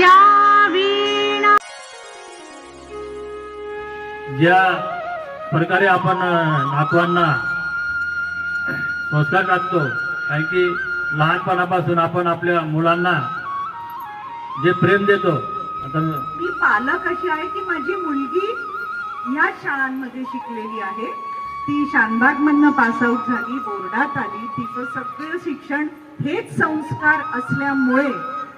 या वीणा ज्या प्रकारे आपण नातवांना संस्कार टाकतो कारण की लहानपणापासून आपण आपल्या मुलांना जे प्रेम देतो आता मी पालक अशी आहे की माझी मुलगी या शाळांमध्ये शिकलेली आहे. ती शानबाग मधनं पासआउट झाली बोर्डात आली. तिचं सगळं शिक्षण हेच संस्कार असल्यामुळे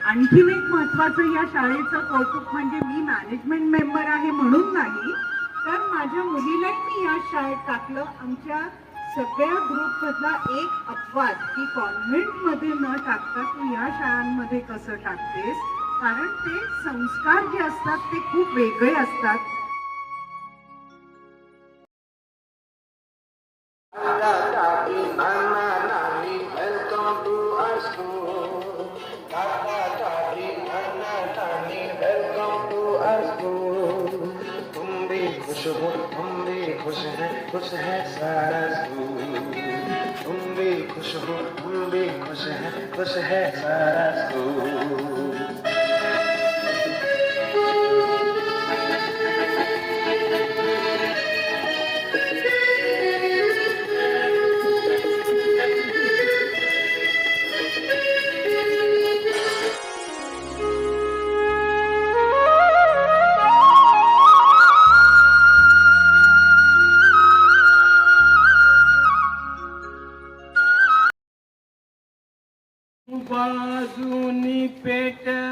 आणखीन एक महत्वाचं या शाळेचं कौतुक म्हणजे मी मॅनेजमेंट मेंबर आहे म्हणून नाही तर माझ्या मुलीलाही मी या शाळेत टाकलं. आमच्या सगळ्या ग्रुप मधला एक अपवाद की कॉन्व्हेंटमध्ये न टाकता तू या शाळांमध्ये कसं टाकतेस? कारण ते संस्कार जे असतात ते खूप वेगळे असतात. खुश हो तुम भी खुश है खुश है सारा स्कूल तुम भी खुश हो तुम भी खुश है खुश है सारा स्कूल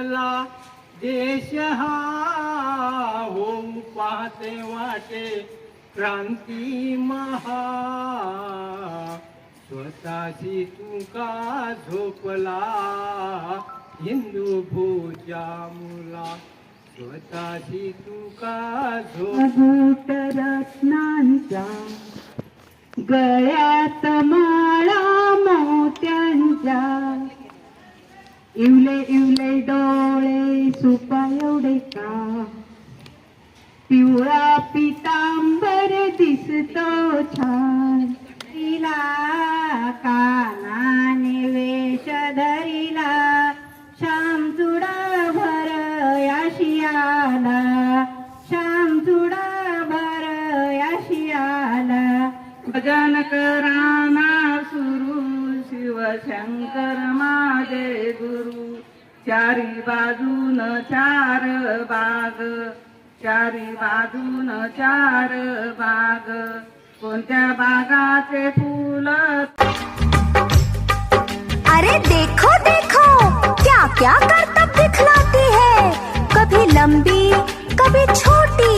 पेटला देश हा होऊ पाहते वाटे क्रांती महा. स्वतःशी तुका झोपला हिंदू भूच्या मुला. स्वतःशी तुका झोप रत्नांच्या गळ्यात माळा मोत्यांच्या. इवले सुपा एवढे का पिवळा पितांबर दिसतो छान. तिला कानाने वेश धरिला. श्याम चुडा भर याशियाला श्याम चुडा भर याशियाला भजन कराना सुरू. शिवशंकर माझे गुरु. चारी बाजून चार बाग, चारी बाजून चार बाग, कोणत्या बागाचे फुल? अरे देखो देखो क्या क्या करतब दिखलाती है। कभी लंबी, कभी छोटी,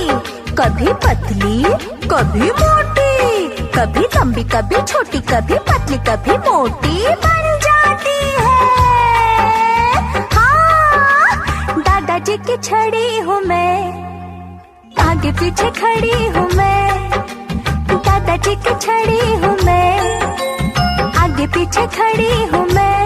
कभी पतली, कभी मोटी, कभी लंबी, कभी छोटी, कभी पतली, कभी मोटी बन जाती। दादाजी की छड़ी हूँ मैं। आगे पीछे खड़ी हूँ मैं। दादाजी की छड़ी हूँ मैं। आगे पीछे खड़ी हूँ मैं।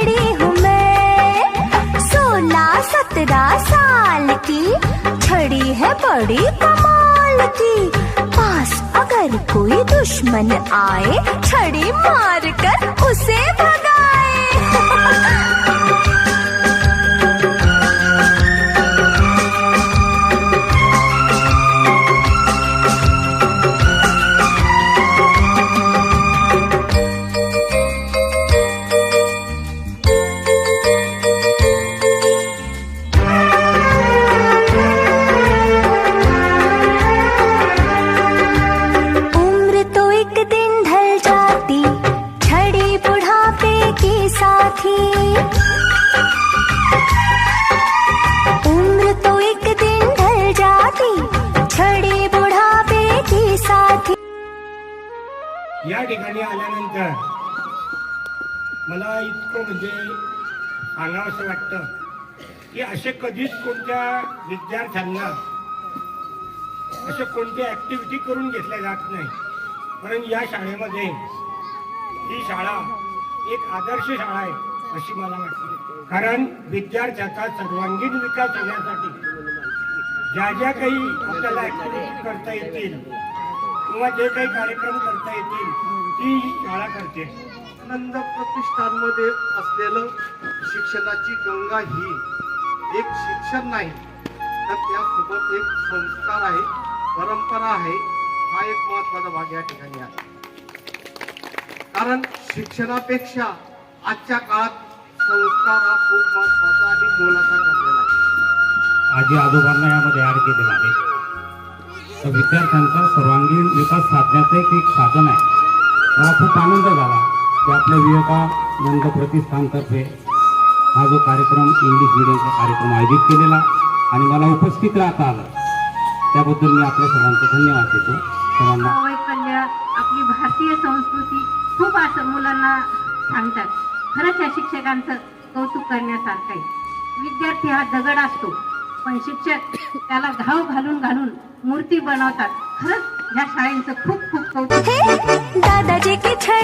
खड़ी हूँ मैं। सोलह सत्रह साल की छड़ी है बड़ी कमाल की। पास अगर कोई दुश्मन आए, छड़ी मार कर उसे भगाए। ठिकाणी आल्यानंतर मला इतकं म्हणजे सांगावंसं वाटतं की असे कधीच कोणत्या विद्यार्थ्यांना अशा कोणत्या ऍक्टिव्हिटी करून घेतल्या जात नाही. कारण या शाळेमध्ये ही शाळा एक आदर्श शाळा आहे अशी मला वाटते. कारण विद्यार्थ्याचा सर्वांगीण विकास होण्यासाठी ज्या ज्या काही आपल्याला ऍक्टिव्हिटी करता येतील किंवा जे काही कार्यक्रम करता येतील ती ही शाळा करते. आनंद प्रतिष्ठानमध्ये असलेलं शिक्षणाची गंगा ही एक शिक्षण नाही तर त्यासोबत एक संस्कार आहे परंपरा आहे हा एक महत्त्वाचा भाग या ठिकाणी आहे. कारण शिक्षणापेक्षा आजच्या काळात संस्कार हा खूप महत्त्वाचा आणि मोलाचा ठरलेला आहे. आजी आजोबांना यामध्ये ऍड केलेला आहे. विद्यार्थ्यांचा सर्वांगीण विकास साधण्याचं एक एक साधन आहे. मला खूप आनंद झाला की आपल्या विवेकानंद प्रतिष्ठानतर्फे हा जो कार्यक्रम इंग्लिश मिडियमचा कार्यक्रम आयोजित केलेला आणि मला उपस्थित राहता आलं त्याबद्दल मी आपल्या सर्वांचे धन्यवाद देतो. सर्वांना हो, वैकल्य आपली भारतीय संस्कृती खूप असं मुलांना सांगतात. खरंच या शिक्षकांचं कौतुक करण्यासारखं आहे. विद्यार्थी हा दगड असतो पण शिक्षक त्याला घाव घालून घालून मूर्ती बनवतात. खरंच या शाळेचं खूप खूप कौतुक. दादाजी की